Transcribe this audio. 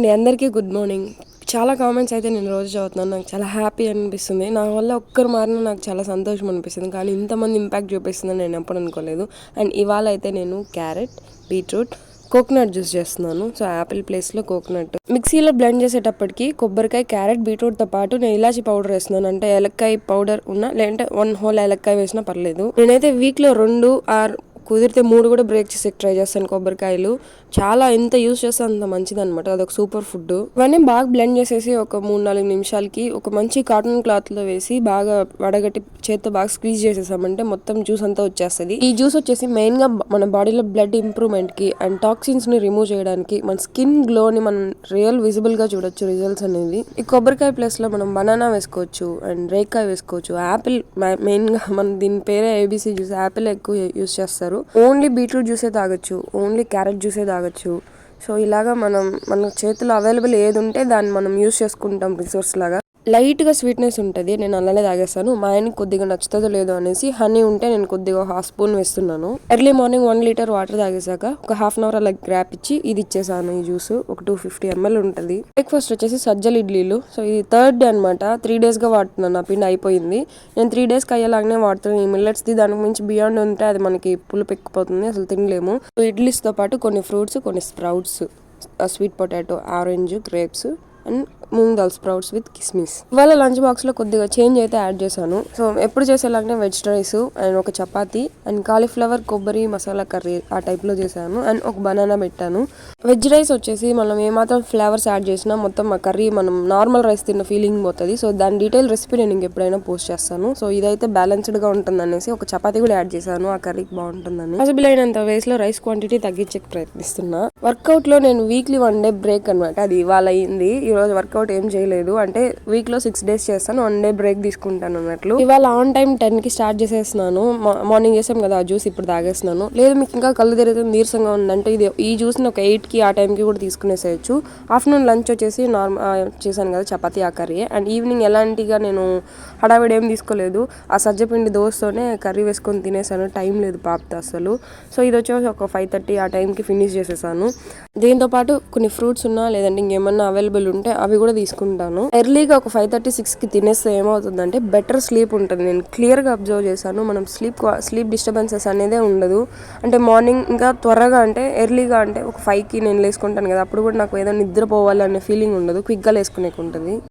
అండి అందరికీ good morning చాలా కామెంట్స్ అయితే నేను రోజు చదువుతున్నాను. నాకు చాలా హ్యాపీ అనిపిస్తుంది. నా వల్ల ఒక్కరు మారిన నాకు చాలా సంతోషం అనిపిస్తుంది. కానీ ఇంతమంది ఇంపాక్ట్ చూపిస్తుందని నేను ఎప్పుడు అనుకోలేదు. అండ్ ఇవాళ అయితే నేను క్యారెట్ బీట్రూట్ కోకోనట్ జ్యూస్ చేస్తున్నాను. సో యాపిల్ ప్లేస్లో కోకోనట్. మిక్సీలో బ్లెండ్ చేసేటప్పటికి కొబ్బరికాయ క్యారెట్ బీట్రూట్తో పాటు నేను ఇలాచి పౌడర్ వేస్తున్నాను. అంటే ఏలక్కాయ పౌడర్ ఉన్నా లేదంటే వన్ హోల్ ఏలక్కాయ వేసినా పర్లేదు. నేనైతే వీక్లో రెండు ఆర్ కుదిరితే మూడు కూడా బ్రేక్ చేసి ట్రై చేస్తాను కొబ్బరికాయలు. చాలా ఎంత యూస్ చేస్తే అంత మంచిది అనమాట అదొక సూపర్ ఫుడ్ ఇవన్నీ బాగా బ్లెండ్ చేసేసి ఒక మూడు నాలుగు నిమిషాలకి ఒక మంచి కాటన్ క్లాత్లో వేసి బాగా వడగట్టి చేత్తో బాగా స్క్వీజ్ చేసేసామంటే మొత్తం జ్యూస్ అంతా వచ్చేస్తుంది. ఈ జ్యూస్ వచ్చేసి మెయిన్గా మన బాడీలో బ్లడ్ ఇంప్రూవ్మెంట్కి అండ్ టాక్సిన్స్ని రిమూవ్ చేయడానికి మన స్కిన్ గ్లోని మనం రియల్ విజిబుల్గా చూడొచ్చు రిజల్ట్స్ అనేది ఈ కొబ్బరికాయ ప్లేస్లో మనం బనానా వేసుకోవచ్చు అండ్ రేకాయ వేసుకోవచ్చు. యాపిల్ మెయిన్గా మన దీని పేరే ఏబీసీ జ్యూస్ యాపిల్ ఎక్కువ యూస్ చేస్తారు. ఓన్లీ బీట్రూట్ జ్యూసే తాగొచ్చు ఓన్లీ క్యారెట్ జ్యూసే తాగొచ్చు. సో ఇలాగా మనం మన చేతిలో అవైలబుల్ ఏది ఉంటే దాన్ని మనం యూస్ చేసుకుంటాం రిసోర్స్ లాగా. లైట్గా స్వీట్నెస్ ఉంటుంది నేను అలానే తాగేస్తాను. మా ఆయనకి కొద్దిగా నచ్చుతుందో లేదో అనేసి హనీ ఉంటే నేను కొద్దిగా హాఫ్ స్పూన్ వేస్తున్నాను. Early morning one litre water తాగేసాక ఒక హాఫ్ అన్ అవర్ అలా గ్రాప్ ఇచ్చి ఇది ఇచ్చేసాను ఈ జ్యూస్. ఒక టూ ఫిఫ్టీ ఎంఎల్ ఉంటుంది. బ్రేక్ఫాస్ట్ వచ్చేసి సజ్జల ఇడ్లీలు. సో ఇది థర్డ్ డే అనమాట త్రీ డేస్గా వాడుతున్నాను నా పిండి అయిపోయింది. నేను త్రీ డేస్కి అయ్యేలాగానే వాడుతున్నాను ఈ మిల్లెట్స్ది దానికి మించి బియాండ్ ఉంటే అది మనకి పులుపు ఎక్కిపోతుంది అసలు తినలేము. సో ఇడ్లీస్తో పాటు కొన్ని ఫ్రూట్స్ కొన్ని sprouts sweet potato orange grapes and moong dal sprouts with కిస్మిస్ ఇవాళ లంచ్ బాక్స్లో కొద్దిగా చేంజ్ అయితే యాడ్ చేశాను. సో ఎప్పుడు చేసేలాగానే వెజ్ రైస్ అండ్ ఒక చపాతీ అండ్ కాలీఫ్లవర్ కొబ్బరి మసాలా కర్రీ ఆ టైప్లో చేశాను అండ్ ఒక బనానా పెట్టాను. వెజ్ రైస్ వచ్చేసి మనం ఏమాత్రం ఫ్లేవర్స్ యాడ్ చేసినా మొత్తం ఆ కర్రీ మనం నార్మల్ రైస్ తిన్న ఫీలింగ్ పోతుంది. సో దాని డీటెయిల్ రెసిపీ నేను ఇంకెప్పుడైనా పోస్ట్ చేస్తాను. సో ఇదైతే బ్యాలెన్స్డ్గా ఉంటుంది అనేసి ఒక చపాతీ కూడా యాడ్ చేశాను. ఆ కర్రీకి బాగుంటుందని. పాసిబుల్ అయినంత వేస్లో రైస్ క్వాంటిటీ తగ్గించే ప్రయత్నిస్తున్నా. వర్కౌట్లో నేను వీక్లీ వన్ డే బ్రేక్ అనమాట అది ఇవాళ అయింది. ఈ రోజు వర్కౌట్ ఏం చేయలేదు. అంటే వీక్లో సిక్స్ డేస్ చేస్తాను వన్ డే బ్రేక్ తీసుకుంటాను అన్నట్లు. ఇవాళ ఆన్ టైం టెన్కి స్టార్ట్ చేసేస్తున్నాను. మార్నింగ్ చేసాం కదా ఆ జ్యూస్ ఇప్పుడు తాగేస్తున్నాను. లేదు మీకు ఇంకా కళ్ళు తిరుగుతుంది నీరసంగా ఉందంటే ఇది ఈ జ్యూస్ని ఒక ఎయిట్కి ఆ టైం కి కూడా తీసుకునేసేయచ్చు. ఆఫ్టర్నూన్ లంచ్ వచ్చేసి నార్మల్ చేశాను కదా చపాతీ ఆ కర్రీ. అండ్ ఈవినింగ్ ఎలాంటిగా నేను హడావిడి ఏం తీసుకోలేదు. ఆ సజ్జపిండి దోస్తోనే కర్రీ వేసుకొని తినేసాను. టైం లేదు పాపతో అసలు సో ఇది వచ్చేసి ఒక ఫైవ్ థర్టీ ఆ టైంకి ఫినిష్ చేసేసాను. దీంతోపాటు కొన్ని ఫ్రూట్స్ ఉన్నా లేదంటే ఇంకేమన్నా అవైలబుల్ ఉంటే అవి కూడా తీసుకుంటాను. ఎర్లీగా ఒక ఫైవ్ థర్టీ సిక్స్కి తినేస్తే ఏమవుతుందంటే బెటర్ స్లీప్ ఉంటుంది. నేను క్లియర్గా అబ్జర్వ్ చేశాను. మనం స్లీప్ స్లీప్ డిస్టర్బెన్సెస్ అనేదే ఉండదు. అంటే మార్నింగ్ ఇంకా త్వరగా అంటే ఎర్లీగా అంటే ఒక ఫైవ్కి నేను లేసుకుంటాను కదా అప్పుడు కూడా నాకు ఏదో నిద్రపోవాలి అనే ఫీలింగ్ ఉండదు. క్విక్గా లేసుకునే ఉంటుంది